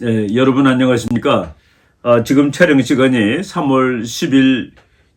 네, 여러분 안녕하십니까? 아, 지금 촬영 시간이 3월 10일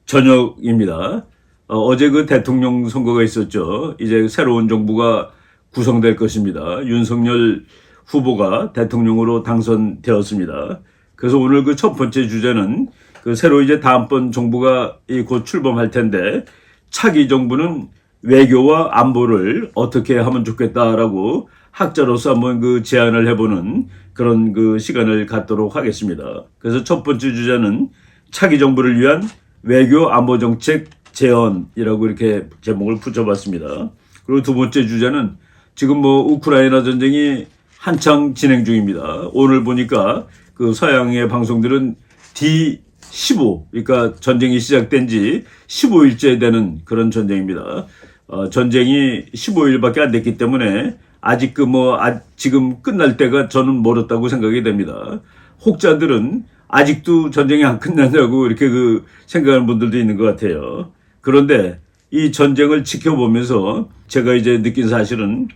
저녁입니다. 어, 제그 대통령 선거가 있었죠. 이제 새로운 정부가 구성될 것입니다. 윤석열 후보가 대통령으로 당선되었습니다. 그래서 오늘 그 첫 번째 주제는 그 새로 이제 다음번 정부가 이곧 출범할 텐데 차기 정부는 외교와 안보를 어떻게 하면 좋겠다라고 학자로서 한번 그 제안을 해보는 그런 그 시간을 갖도록 하겠습니다. 그래서 첫 번째 주제는 차기 정부를 위한 외교 안보 정책 제언이라고 이렇게 제목을 붙여봤습니다. 그리고 두 번째 주제는 지금 뭐 우크라이나 전쟁이 한창 진행 중입니다. 오늘 보니까 그 서양의 방송들은 D15, 그러니까 전쟁이 시작된 지 15일째 되는 그런 전쟁입니다. 어, 전쟁이 15일밖에 안 됐기 때문에 아직 그 뭐 지금 끝날 때가 저는 멀었다고 생각이 됩니다. 혹자들은 아직도 전쟁이 안 끝났냐고 이렇게 그 생각하는 분들도 있는 것 같아요. 그런데 이 전쟁을 지켜보면서 제가 이제 느낀 사실은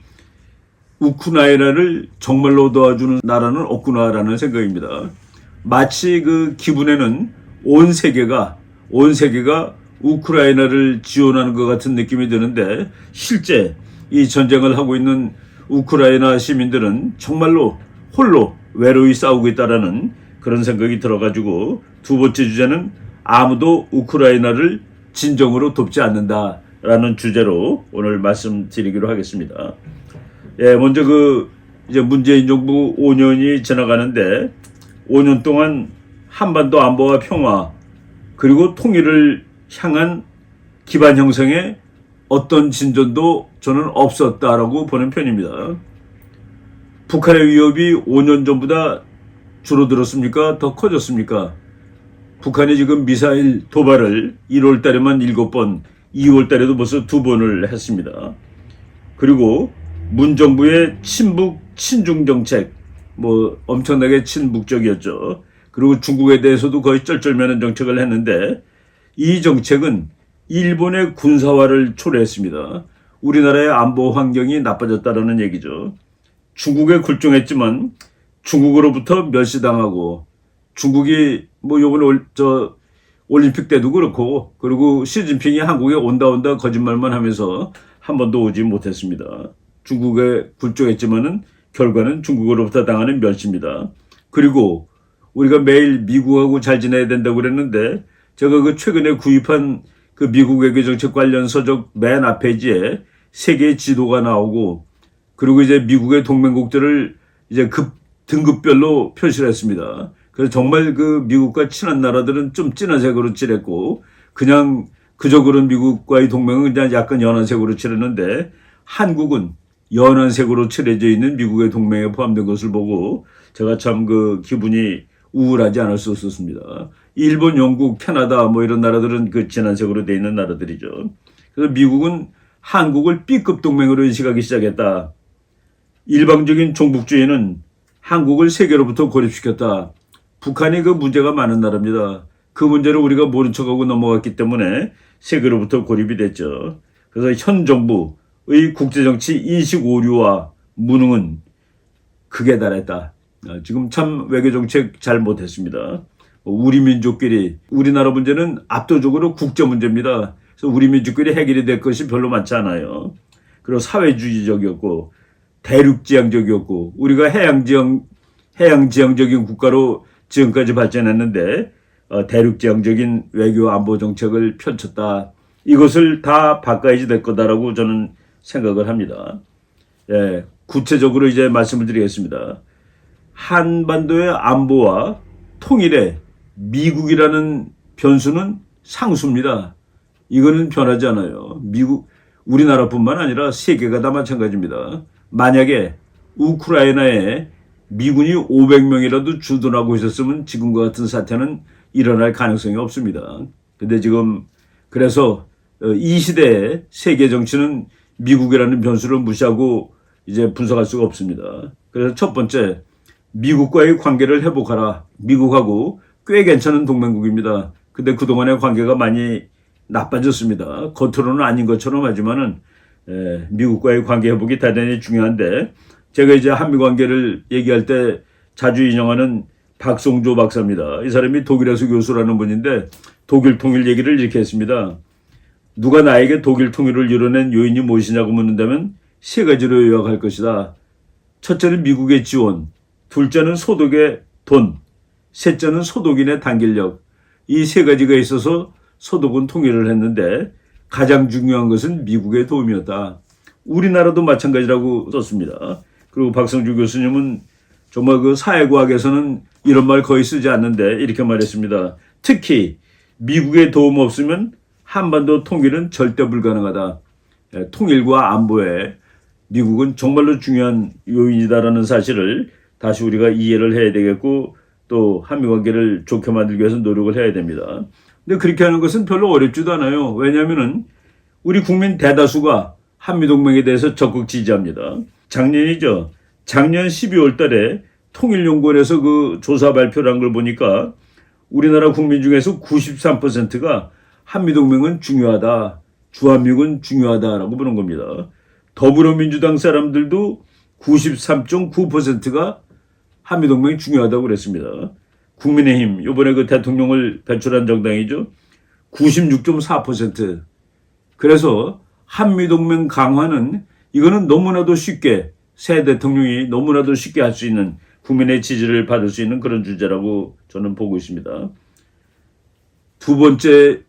우크라이나를 정말로 도와주는 나라는 없구나라는 생각입니다. 마치 그 기분에는 온 세계가 온 세계가 우크라이나를 지원하는 것 같은 느낌이 드는데 실제 이 전쟁을 하고 있는 우크라이나 시민들은 정말로 홀로 외로이 싸우고 있다라는 그런 생각이 들어가지고 두 번째 주제는 아무도 우크라이나를 진정으로 돕지 않는다라는 주제로 오늘 말씀드리기로 하겠습니다. 예, 먼저 그 이제 문재인 정부 5년이 지나가는데 5년 동안 한반도 안보와 평화 그리고 통일을 향한 기반 형성에 어떤 진전도 저는 없었다라고 보는 편입니다. 북한의 위협이 5년 전보다 줄어들었습니까? 더 커졌습니까? 북한이 지금 미사일 도발을 1월 달에만 7번, 2월 달에도 벌써 두 번을 했습니다. 그리고 문 정부의 친북 친중 정책 뭐 엄청나게 친북적이었죠. 그리고 중국에 대해서도 거의 쩔쩔매는 정책을 했는데 이 정책은 일본의 군사화를 초래했습니다. 우리나라의 안보 환경이 나빠졌다라는 얘기죠. 중국에 굴종했지만 중국으로부터 멸시당하고 중국이 뭐 요번에 올, 저 올림픽 때도 그렇고 그리고 시진핑이 한국에 온다 온다 거짓말만 하면서 한 번도 오지 못했습니다. 중국에 굴종했지만은 결과는 중국으로부터 당하는 멸시입니다. 그리고 우리가 매일 미국하고 잘 지내야 된다고 그랬는데 제가 그 최근에 구입한 그 미국 외교 정책 관련 서적 맨 앞페이지에 세계 지도가 나오고 그리고 이제 미국의 동맹국들을 이제 급 등급별로 표시를 했습니다. 그래서 정말 그 미국과 친한 나라들은 좀 진한 색으로 칠했고 그냥 그저 그런 미국과의 동맹은 그냥 약간 연한 색으로 칠했는데 한국은 연한 색으로 칠해져 있는 미국의 동맹에 포함된 것을 보고 제가 참 그 기분이 우울하지 않을 수 없었습니다. 일본, 영국, 캐나다 뭐 이런 나라들은 그 진한 색으로 돼 있는 나라들이죠. 그래서 미국은 한국을 B급 동맹으로 인식하기 시작했다. 일방적인 종북주의는 한국을 세계로부터 고립시켰다. 북한이 그 문제가 많은 나라입니다. 그 문제를 우리가 모른 척하고 넘어갔기 때문에 세계로부터 고립이 됐죠. 그래서 현 정부의 국제정치 인식 오류와 무능은 극에 달했다. 어, 지금 참 외교정책 잘 못했습니다. 우리 민족끼리 우리나라 문제는 압도적으로 국제 문제입니다. 그래서 우리 민족끼리 해결이 될 것이 별로 많지 않아요. 그리고 사회주의적이었고 대륙지향적이었고 우리가 해양지향 해양지향적인 국가로 지금까지 발전했는데 어, 대륙지향적인 외교 안보 정책을 펼쳤다. 이것을 다 바꿔야지 될 거다라고 저는 생각을 합니다. 예, 구체적으로 이제 말씀을 드리겠습니다. 한반도의 안보와 통일에 미국이라는 변수는 상수입니다. 이거는 변하지 않아요. 미국, 우리나라뿐만 아니라 세계가 다 마찬가지입니다. 만약에 우크라이나에 미군이 500명이라도 주둔하고 있었으면 지금과 같은 사태는 일어날 가능성이 없습니다. 근데 지금 그래서 어, 이 시대의 세계 정치는 미국이라는 변수를 무시하고 이제 분석할 수가 없습니다. 그래서 첫 번째, 미국과의 관계를 회복하라. 미국하고 꽤 괜찮은 동맹국입니다. 근데 그동안의 관계가 많이 나빠졌습니다. 겉으로는 아닌 것처럼 하지만은 에, 미국과의 관계 회복이 대단히 중요한데 제가 이제 한미 관계를 얘기할 때 자주 인용하는 박성조 박사입니다. 이 사람이 독일에서 교수라는 분인데 독일 통일 얘기를 이렇게 했습니다. 누가 나에게 독일 통일을 이뤄낸 요인이 무엇이냐고 묻는다면 세 가지로 요약할 것이다. 첫째는 미국의 지원, 둘째는 소독의 돈, 셋째는 소독인의 단결력. 이 세 가지가 있어서 소독은 통일을 했는데 가장 중요한 것은 미국의 도움이었다. 우리나라도 마찬가지라고 썼습니다. 그리고 박성주 교수님은 정말 그 사회과학에서는 이런 말 거의 쓰지 않는데 이렇게 말했습니다. 특히 미국의 도움 없으면 한반도 통일은 절대 불가능하다. 예, 통일과 안보에 미국은 정말로 중요한 요인이다라는 사실을 다시 우리가 이해를 해야 되겠고 또 한미 관계를 좋게 만들기 위해서 노력을 해야 됩니다. 근데 그렇게 하는 것은 별로 어렵지도 않아요. 왜냐하면은 우리 국민 대다수가 한미 동맹에 대해서 적극 지지합니다. 작년이죠. 작년 12월 달에 통일연구원에서 그 조사 발표를 한 걸 보니까 우리나라 국민 중에서 93%가 한미동맹은 중요하다. 주한미군 중요하다라고 보는 겁니다. 더불어민주당 사람들도 93.9%가 한미 동맹이 중요하다고 그랬습니다. 국민의힘, 이번에 그 대통령을 배출한 정당이죠. 96.4%. 그래서 한미 동맹 강화는 이거는 너무나도 쉽게 새 대통령이 너무나도 쉽게 할 수 있는 국민의 지지를 받을 수 있는 그런 주제라고 저는 보고 있습니다. 두 번째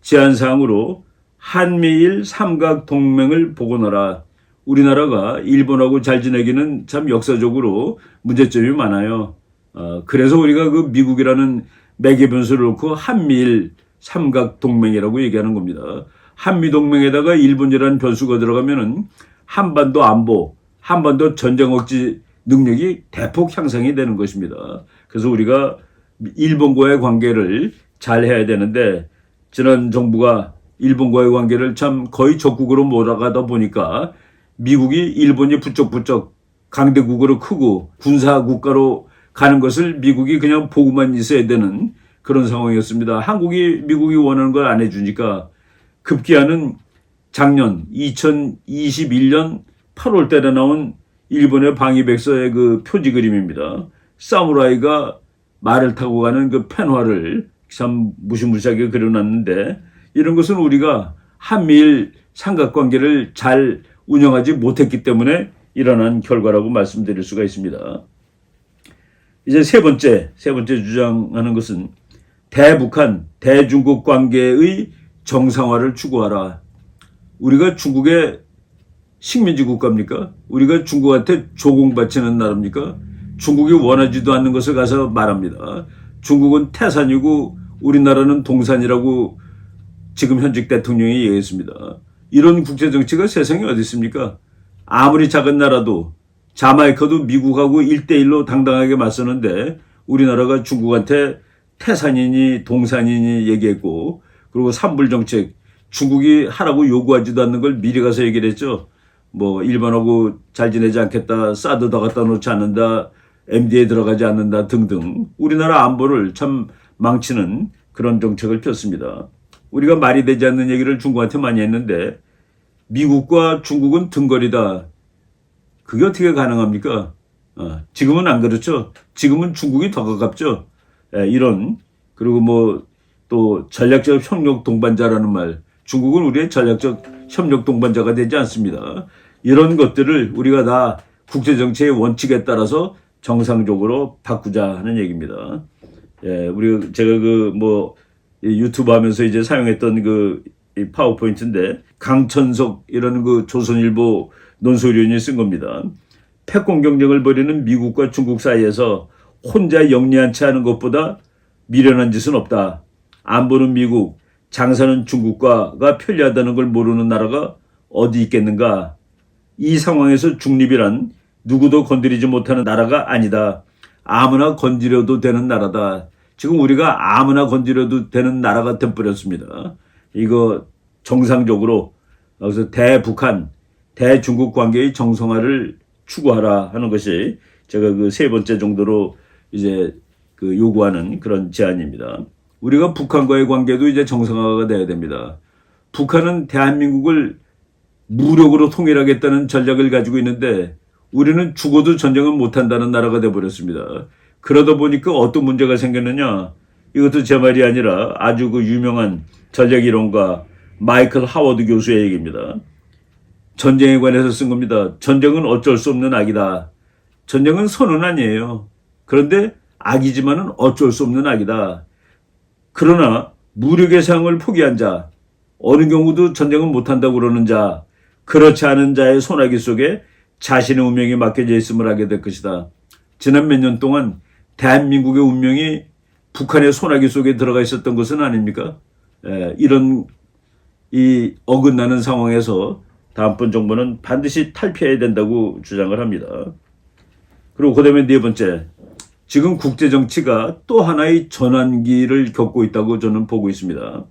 제안 사항으로 한미일 삼각 동맹을 복원하라. 우리나라가 일본하고 잘 지내기는 참 역사적으로 문제점이 많아요. 어, 그래서 우리가 그 미국이라는 매개 변수를 놓고 한미일 삼각 동맹이라고 얘기하는 겁니다. 한미 동맹에다가 일본이라는 변수가 들어가면은 한반도 안보, 한반도 전쟁 억지 능력이 대폭 향상이 되는 것입니다. 그래서 우리가 일본과의 관계를 잘 해야 되는데 지난 정부가 일본과의 관계를 참 거의 적국으로 몰아가다 보니까 미국이 일본이 부쩍부쩍 강대국으로 크고 군사 국가로 가는 것을 미국이 그냥 보고만 있어야 되는 그런 상황이었습니다. 한국이 미국이 원하는 걸 안 해주니까 급기야는 작년 2021년 8월 달에 나온 일본의 방위백서의 그 표지 그림입니다. 사무라이가 말을 타고 가는 그 펜화를 참 무시무시하게 그려놨는데 이런 것은 우리가 한미일 삼각관계를 잘 운영하지 못했기 때문에 일어난 결과라고 말씀드릴 수가 있습니다. 이제 세 번째, 세 번째 주장하는 것은 대북한, 대중국 관계의 정상화를 추구하라. 우리가 중국의 식민지 국가입니까? 우리가 중국한테 조공바치는 나라입니까? 중국이 원하지도 않는 것을 가서 말합니다. 중국은 태산이고 우리나라는 동산이라고 지금 현직 대통령이 얘기했습니다. 이런 국제 정치가 세상에 어디 있습니까? 아무리 작은 나라도 자마이카도 미국하고 1대1로 당당하게 맞서는데 우리나라가 중국한테 태산이니 동산이니 얘기했고 그리고 삼불정책 중국이 하라고 요구하지도 않는 걸 미리 가서 얘기를 했죠. 뭐 일본하고 잘 지내지 않겠다, 사드 더 갖다 놓지 않는다, MD에 들어가지 않는다 등등 우리나라 안보를 참 망치는 그런 정책을 폈습니다. 우리가 말이 되지 않는 얘기를 중국한테 많이 했는데 미국과 중국은 등거리다. 그게 어떻게 가능합니까? 어, 지금은 안 그렇죠. 지금은 중국이 더 가깝죠. 예, 이런 그리고 뭐 또 전략적 협력 동반자라는 말. 중국은 우리의 전략적 협력 동반자가 되지 않습니다. 이런 것들을 우리가 다 국제 정치의 원칙에 따라서 정상적으로 바꾸자 하는 얘기입니다. 예, 우리 제가 그뭐 유튜브 하면서 이제 사용했던 그 파워포인트인데 강천석 이라는 그 조선일보 논설위원이 쓴 겁니다. 패권 경쟁을 벌이는 미국과 중국 사이에서 혼자 영리한 채 하는 것보다 미련한 짓은 없다. 안보는 미국, 장사는 중국과가 편리하다는 걸 모르는 나라가 어디 있겠는가? 이 상황에서 중립이란 누구도 건드리지 못하는 나라가 아니다. 아무나 건드려도 되는 나라다. 지금 우리가 아무나 건드려도 되는 나라가 돼버렸습니다. 이거 정상적으로 그래서 대북한, 대중국 관계의 정상화를 추구하라 하는 것이 제가 그 세 번째 정도로 이제 그 요구하는 그런 제안입니다. 우리가 북한과의 관계도 이제 정상화가 돼야 됩니다. 북한은 대한민국을 무력으로 통일하겠다는 전략을 가지고 있는데 우리는 죽어도 전쟁은 못한다는 나라가 돼버렸습니다. 그러다 보니까 어떤 문제가 생겼느냐? 이것도 제 말이 아니라 아주 그 유명한 전략 이론가 마이클 하워드 교수의 얘기입니다. 전쟁에 관해서 쓴 겁니다. 전쟁은 어쩔 수 없는 악이다. 전쟁은 선은 아니에요. 그런데 악이지만은 어쩔 수 없는 악이다. 그러나 무력의 상을 포기한 자, 어느 경우도 전쟁은 못한다고 그러는 자, 그렇지 않은 자의 소나기 속에 자신의 운명이 맡겨져 있음을 하게 될 것이다. 지난 몇 년 동안 대한민국의 운명이 북한의 소나기 속에 들어가 있었던 것은 아닙니까? 예, 이런 이 어긋나는 상황에서 다음번 정부는 반드시 탈피해야 된다고 주장을 합니다. 그리고 그다음에 네 번째, 지금 국제 정치가 또 하나의 전환기를 겪고 있다고 저는 보고 있습니다.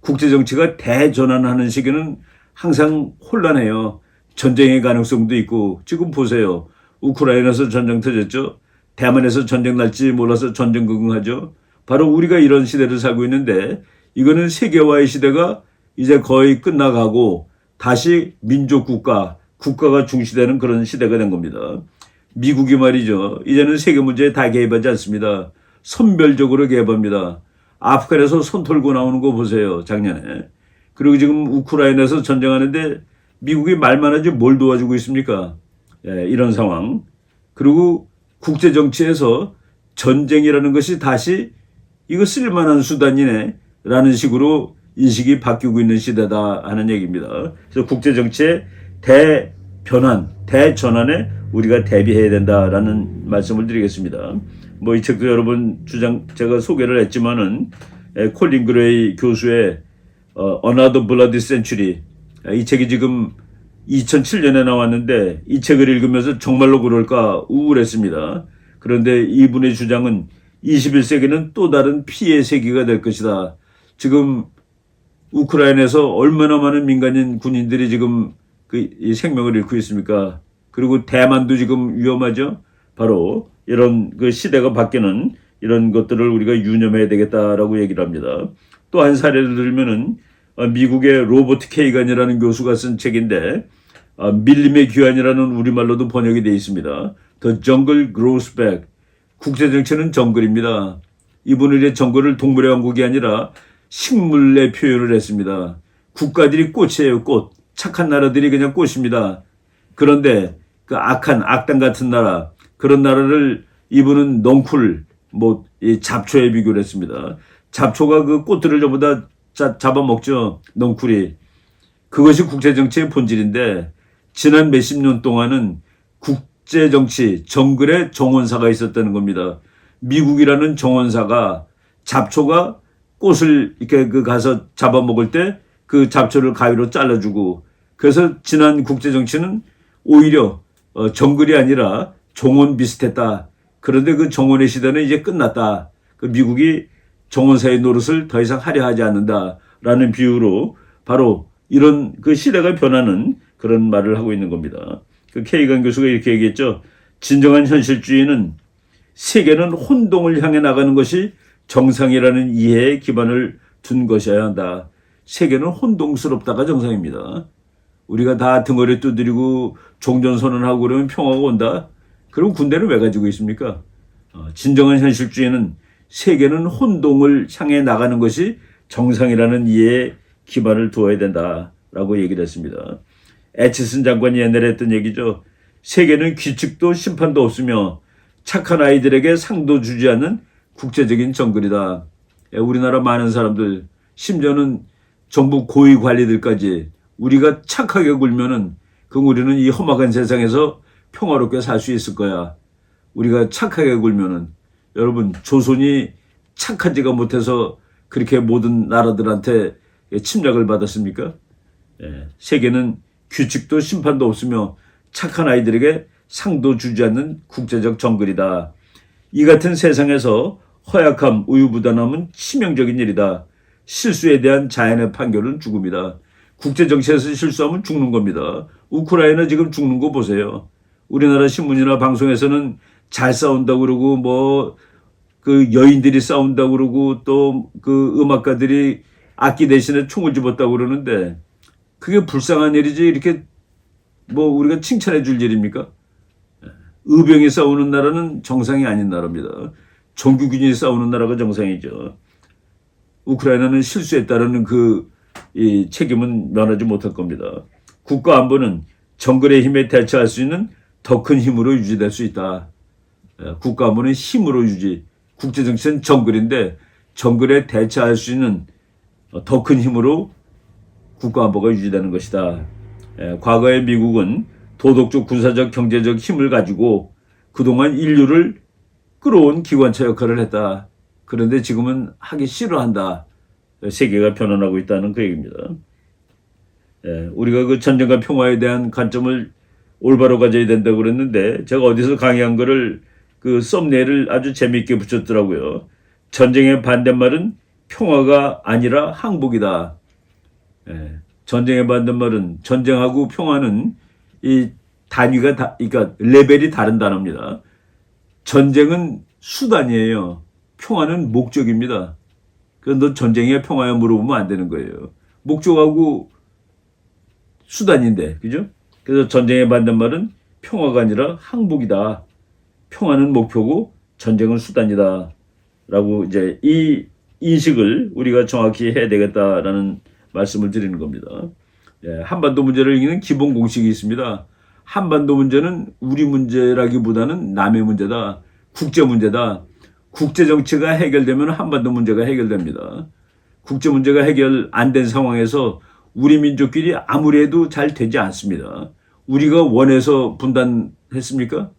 국제 정치가 대전환하는 시기는 항상 혼란해요. 전쟁의 가능성도 있고 지금 보세요. 우크라이나에서 전쟁 터졌죠. 대만에서 전쟁 날지 몰라서 전쟁 극응하죠. 바로 우리가 이런 시대를 살고 있는데 이거는 세계화의 시대가 이제 거의 끝나가고 다시 민족 국가, 국가가 중시되는 그런 시대가 된 겁니다. 미국이 말이죠. 이제는 세계 문제에 다 개입하지 않습니다. 선별적으로 개입합니다. 아프간에서 손 털고 나오는 거 보세요. 작년에. 그리고 지금 우크라이나에서 전쟁하는데 미국이 말만 하지 뭘 도와주고 있습니까? 예, 이런 상황. 그리고 국제 정치에서 전쟁이라는 것이 다시 이거 쓸만한 수단이네 라는 식으로 인식이 바뀌고 있는 시대다 하는 얘기입니다. 그래서 국제 정치의 대변환, 대전환에 우리가 대비해야 된다라는 말씀을 드리겠습니다. 뭐 이 책도 여러분 주장 제가 소개를 했지만은 에, 콜린 그레이 교수의 어, Another Bloody Century 아, 이 책이 지금 2007년에 나왔는데 이 책을 읽으면서 정말로 그럴까 우울했습니다. 그런데 이분의 주장은 21세기는 또 다른 피해 세기가 될 것이다. 지금 우크라이나에서 얼마나 많은 민간인 군인들이 지금 그이 생명을 잃고 있습니까? 그리고 대만도 지금 위험하죠. 바로 이런 그 시대가 바뀌는 이런 것들을 우리가 유념해야 되겠다라고 얘기를 합니다. 또 한 사례를 들면은 어, 미국의 로버트 케이간이라는 교수가 쓴 책인데 어, 밀림의 귀환이라는 우리말로도 번역이 되어 있습니다. The Jungle Grows Back. 국제 정치는 정글입니다. 이분은 이제 정글을 동물의 왕국이 아니라 식물의 표현을 했습니다. 국가들이 꽃이에요, 꽃. 착한 나라들이 그냥 꽃입니다. 그런데 그 악한 악당 같은 나라 그런 나라를 이분은 넝쿨 뭐이 잡초에 비교를 했습니다. 잡초가 그 꽃들을 전부 다 자- 잡아먹죠. 넝쿨이. 그것이 국제 정치의 본질인데 지난 몇십 년 동안은 국제 정치 정글에 정원사가 있었다는 겁니다. 미국이라는 정원사가 잡초가 꽃을 이렇게 그 가서 잡아먹을 때 그 잡초를 가위로 잘라주고 그래서 지난 국제 정치는 오히려 어, 정글이 아니라 정원 비슷했다. 그런데 그 정원의 시대는 이제 끝났다. 그 미국이 정원사의 노릇을 더 이상 하려 하지 않는다라는 비유로 바로 이런 그 시대가 변하는 그런 말을 하고 있는 겁니다. 그 케이간 교수가 이렇게 얘기했죠. 진정한 현실주의는 세계는 혼동을 향해 나가는 것이 정상이라는 이해에 기반을 둔 것이어야 한다. 세계는 혼동스럽다가 정상입니다. 우리가 다 등어리 두드리고 종전선언하고 그러면 평화가 온다? 그럼 군대를 왜 가지고 있습니까? 어, 진정한 현실주의는 세계는 혼동을 향해 나가는 것이 정상이라는 이해에 기반을 두어야 된다라고 얘기를 했습니다. 에치슨 장관이 옛날에 했던 얘기죠. 세계는 규칙도 심판도 없으며 착한 아이들에게 상도 주지 않는 국제적인 정글이다. 예, 우리나라 많은 사람들, 심지어는 정부 고위 관리들까지 우리가 착하게 굴면은 그럼 우리는 이 험악한 세상에서 평화롭게 살 수 있을 거야. 우리가 착하게 굴면은 여러분 조선이 착하지가 못해서 그렇게 모든 나라들한테 침략을 받았습니까? 예, 세계는 규칙도 심판도 없으며 착한 아이들에게 상도 주지 않는 국제적 정글이다. 이 같은 세상에서 허약함, 우유부단함은 치명적인 일이다. 실수에 대한 자연의 판결은 죽음이다. 국제 정치에서 실수하면 죽는 겁니다. 우크라이나 지금 죽는 거 보세요. 우리나라 신문이나 방송에서는 잘 싸운다고 그러고 뭐 그 여인들이 싸운다고 그러고 또 그 음악가들이 악기 대신에 총을 집었다고 그러는데 그게 불쌍한 일이지 이렇게 뭐 우리가 칭찬해 줄 일입니까? 의병이 싸우는 나라는 정상이 아닌 나라입니다. 정규군이 싸우는 나라가 정상이죠. 우크라이나는 실수했다라는 그이 책임은 면하지 못할 겁니다. 국가 안보는 정글의 힘에 대처할 수 있는 더 큰 힘으로 유지될 수 있다. 예, 국가 안보는 힘으로 유지. 국제 정치는 정글인데 정글에 대처할 수 있는 더 큰 힘으로 국가 안보가 유지되는 것이다. 예, 과거의 미국은 도덕적, 군사적, 경제적 힘을 가지고 그동안 인류를 끌어온 기관차 역할을 했다. 그런데 지금은 하기 싫어한다. 세계가 변화하고 있다는 그 얘기입니다. 예, 우리가 그 전쟁과 평화에 대한 관점을 올바로 가져야 된다고 그랬는데 제가 어디서 강의한 거를 그 썸네일을 아주 재미있게 붙였더라고요. 전쟁의 반대말은 평화가 아니라 항복이다. 예, 전쟁의 반대말은 전쟁하고 평화는 이 단위가 다, 그러니까 레벨이 다른 단어입니다. 전쟁은 수단이에요. 평화는 목적입니다. 그래서 너 전쟁이야 평화야 물어보면 안 되는 거예요. 목적하고 수단인데, 그죠? 그래서 전쟁의 반대말은 평화가 아니라 항복이다. 평화는 목표고 전쟁은 수단이다. 라고 이제 이 인식을 우리가 정확히 해야 되겠다라는 말씀을 드리는 겁니다. 예, 한반도 문제를 이기는 기본 공식이 있습니다. 한반도 문제는 우리 문제라기보다는 남의 문제다. 국제 문제다. 국제 정치가 해결되면 한반도 문제가 해결됩니다. 국제 문제가 해결 안 된 상황에서 우리 민족끼리 아무리 해도 잘 되지 않습니다. 우리가 원해서 분단했습니까?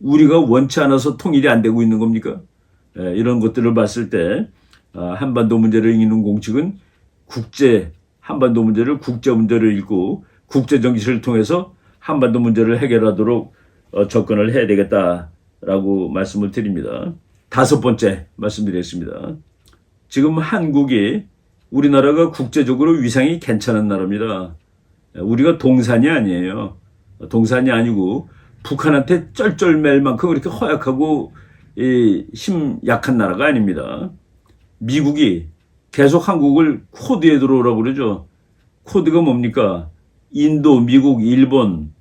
우리가 원치 않아서 통일이 안 되고 있는 겁니까? 예, 이런 것들을 봤을 때 아, 한반도 문제를 이기는 공식은 국제 한반도 문제를 국제 문제를 읽고 국제 정치를 통해서 한반도 문제를 해결하도록 어, 접근을 해야 되겠다라고 말씀을 드립니다. 다섯 번째 말씀드리겠습니다. 지금 한국이 우리나라가 국제적으로 위상이 괜찮은 나라입니다. 우리가 동산이 아니에요. 동산이 아니고 북한한테 쩔쩔맬 만큼 그렇게 허약하고 이, 힘 약한 나라가 아닙니다. 미국이 계속 한국을 코드에 들어오라고 그러죠. 코드가 뭡니까? 인도, 미국, 일본,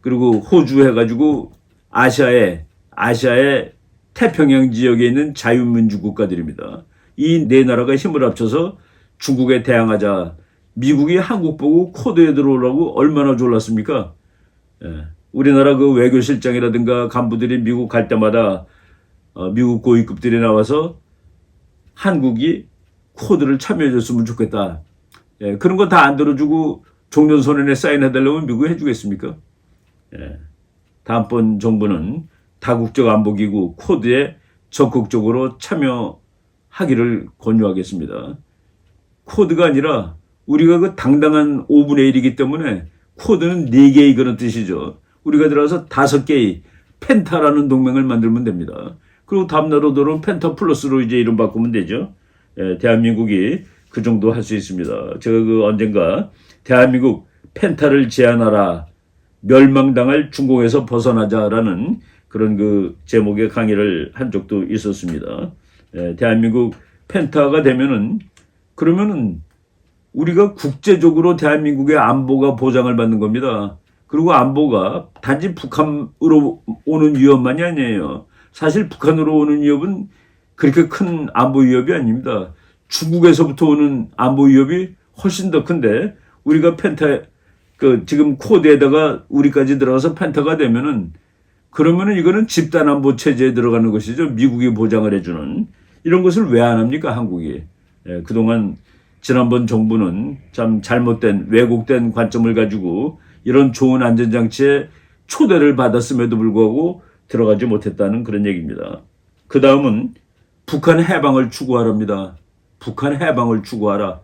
그리고 호주 해가지고 아시아에, 아시아의 태평양 지역에 있는 자유민주 국가들입니다. 이 네 나라가 힘을 합쳐서 중국에 대항하자. 미국이 한국 보고 코드에 들어오라고 얼마나 졸랐습니까? 예. 우리나라 그 외교실장이라든가 간부들이 미국 갈 때마다 어, 미국 고위급들이 나와서 한국이 코드를 참여해줬으면 좋겠다. 예, 그런 거다안 들어주고 종전선언에 사인해달라면 미국이 해주겠습니까? 예, 다음번 정부는 다국적 안보기구 코드에 적극적으로 참여하기를 권유하겠습니다. 코드가 아니라 우리가 그 당당한 5분의 1이기 때문에 코드는 4개의 그런 뜻이죠. 우리가 들어가서 5개의 펜타라는 동맹을 만들면 됩니다. 그리고 다음나라도는 펜타 플러스로 이제 이름 바꾸면 되죠. 예, 대한민국이 그 정도 할 수 있습니다. 제가 그 언젠가 대한민국 펜타를 제안하라 멸망당할 중공에서 벗어나자라는 그런 그 제목의 강의를 한 적도 있었습니다. 예, 대한민국 펜타가 되면은 그러면은 우리가 국제적으로 대한민국의 안보가 보장을 받는 겁니다. 그리고 안보가 단지 북한으로 오는 위협만이 아니에요. 사실 북한으로 오는 위협은 그렇게 큰 안보 위협이 아닙니다. 중국에서부터 오는 안보 위협이 훨씬 더 큰데 우리가 펜타 그 지금 코드에다가 우리까지 들어가서 펜타가 되면은 그러면은 이거는 집단 안보 체제에 들어가는 것이죠. 미국이 보장을 해주는 이런 것을 왜 안 합니까 한국이? 예, 그동안 지난번 정부는 참 잘못된 왜곡된 관점을 가지고 이런 좋은 안전장치에 초대를 받았음에도 불구하고 들어가지 못했다는 그런 얘기입니다. 그 다음은 북한 해방을 추구하랍니다. 북한 해방을 추구하라.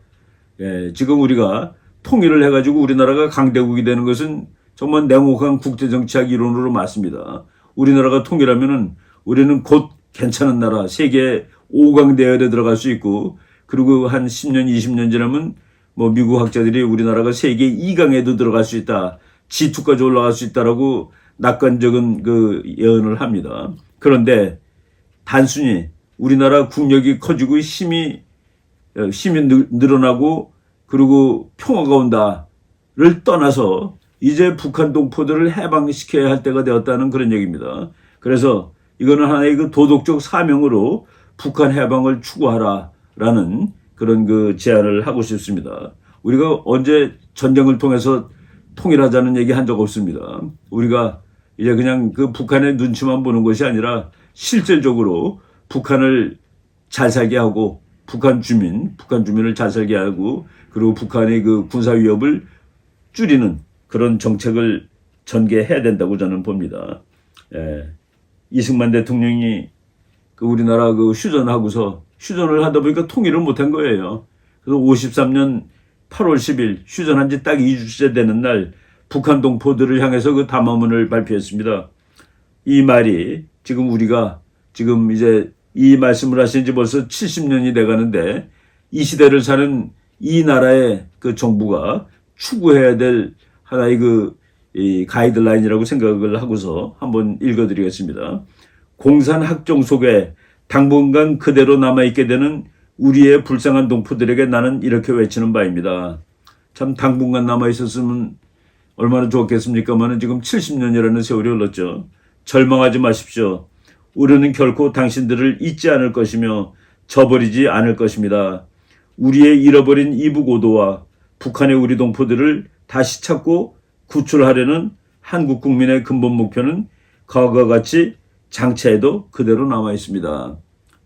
예, 지금 우리가 통일을 해가지고 우리나라가 강대국이 되는 것은 정말 냉혹한 국제정치학 이론으로 맞습니다. 우리나라가 통일하면은 우리는 곧 괜찮은 나라, 세계 5강 대열에 들어갈 수 있고, 그리고 한 10년, 20년 지나면 뭐 미국 학자들이 우리나라가 세계 2강에도 들어갈 수 있다. G2까지 올라갈 수 있다라고 낙관적인 그 예언을 합니다. 그런데 단순히 우리나라 국력이 커지고 힘이 어, 힘이 늘- 늘어나고 그리고 평화가 온다를 떠나서 이제 북한 동포들을 해방시켜야 할 때가 되었다는 그런 얘기입니다. 그래서 이거는 하나의 그 도덕적 사명으로 북한 해방을 추구하라라는 그런 그 제안을 하고 싶습니다. 우리가 언제 전쟁을 통해서 통일하자는 얘기 한 적 없습니다. 우리가 이제 그냥 그 북한의 눈치만 보는 것이 아니라 실질적으로 북한을 잘 살게 하고 북한 주민, 북한 주민을 잘 살게 하고 그리고 북한의 그 군사 위협을 줄이는 그런 정책을 전개해야 된다고 저는 봅니다. 예. 이승만 대통령이 그 우리나라 그 휴전하고서 휴전을 하다 보니까 통일을 못한 거예요. 그래서 53년 8월 10일 휴전한 지 딱 2주째 되는 날 북한 동포들을 향해서 그 담화문을 발표했습니다. 이 말이 지금 우리가 지금 이제 이 말씀을 하신 지 벌써 70년이 돼 가는데 이 시대를 사는 이 나라의 그 정부가 추구해야 될 하나의 그이 가이드라인이라고 생각을 하고서 한번 읽어드리겠습니다. 공산 학종 속에 당분간 그대로 남아있게 되는 우리의 불쌍한 동포들에게 나는 이렇게 외치는 바입니다. 참 당분간 남아있었으면 얼마나 좋았겠습니까만은 지금 70년이라는 세월이 흘렀죠. 절망하지 마십시오. 우리는 결코 당신들을 잊지 않을 것이며 저버리지 않을 것입니다. 우리의 잃어버린 이북 오도와 북한의 우리 동포들을 다시 찾고 구출하려는 한국 국민의 근본 목표는 과거와 같이 장차에도 그대로 남아 있습니다.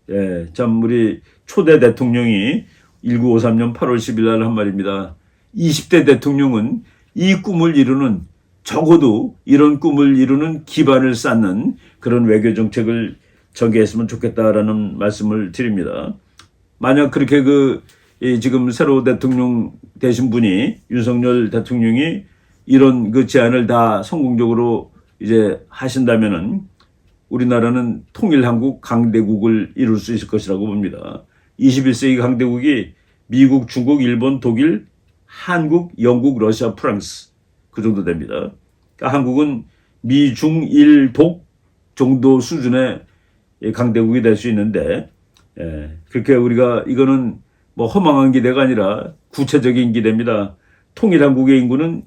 예, 참 우리 초대 대통령이 1953년 8월 10일 날 한 말입니다. 20대 대통령은 이 꿈을 이루는 적어도 이런 꿈을 이루는 기반을 쌓는 그런 외교 정책을 전개했으면 좋겠다라는 말씀을 드립니다. 만약 그렇게 그이 지금 새로 대통령 되신 분이 윤석열 대통령이 이런 그 제안을 다 성공적으로 이제 하신다면은 우리나라는 통일한국 강대국을 이룰 수 있을 것이라고 봅니다. 21세기 강대국이 미국, 중국, 일본, 독일, 한국, 영국, 러시아, 프랑스 그 정도 됩니다. 그러니까 한국은 미, 중, 일, 독 정도 수준의 강대국이 될 수 있는데 예, 그렇게 우리가 이거는 뭐 허망한 기대가 아니라 구체적인 기대입니다. 통일한국의 인구는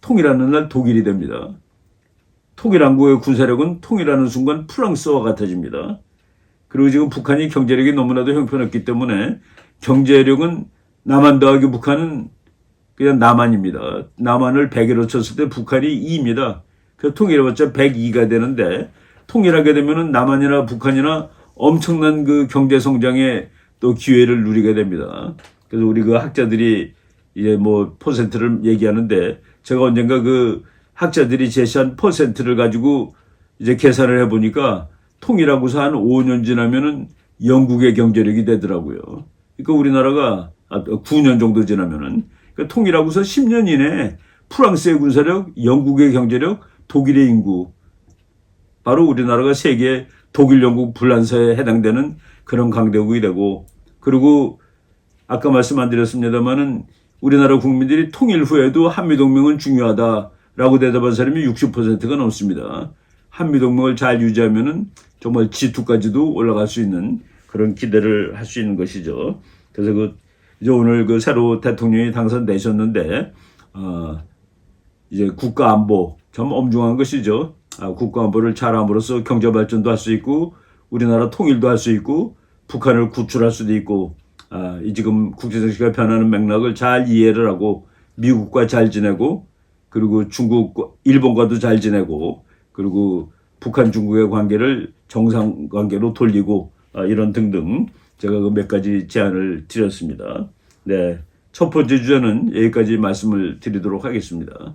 통일하는 날 독일이 됩니다. 통일한국의 군사력은 통일하는 순간 프랑스와 같아집니다. 그리고 지금 북한이 경제력이 너무나도 형편없기 때문에 경제력은 남한 더하기 북한은 그냥 남한입니다. 남한을 100으로 쳤을 때 북한이 2입니다. 그 통일해봤자 102가 되는데 통일하게 되면은 남한이나 북한이나 엄청난 그 경제 성장의 또 기회를 누리게 됩니다. 그래서 우리 그 학자들이 이제 뭐 퍼센트를 얘기하는데 제가 언젠가 그 학자들이 제시한 퍼센트를 가지고 이제 계산을 해보니까 통일하고서 한 5년 지나면은 영국의 경제력이 되더라고요. 그러니까 우리나라가 9년 정도 지나면은 그러니까 통일하고서 10년 이내에 프랑스의 군사력, 영국의 경제력, 독일의 인구 바로 우리나라가 세계 독일, 영국 불란서에 해당되는 그런 강대국이 되고 그리고 아까 말씀 안 드렸습니다만은 우리나라 국민들이 통일 후에도 한미동맹은 중요하다 라고 대답한 사람이 60%가 넘습니다. 한미동맹을 잘 유지하면은 정말 G2까지도 올라갈 수 있는 그런 기대를 할 수 있는 것이죠. 그래서 그 이제 오늘 그 새로 대통령이 당선되셨는데 어 이제 국가 안보 참 엄중한 것이죠. 아, 국가 안보를 잘함으로써 경제 발전도 할 수 있고 우리나라 통일도 할 수 있고 북한을 구출할 수도 있고 아, 이 지금 국제정치가 변하는 맥락을 잘 이해를 하고 미국과 잘 지내고 그리고 중국, 일본과도 잘 지내고 그리고 북한 중국의 관계를 정상 관계로 돌리고 아, 이런 등등 제가 그 몇 가지 제안을 드렸습니다. 네. 첫 번째 주제는 여기까지 말씀을 드리도록 하겠습니다.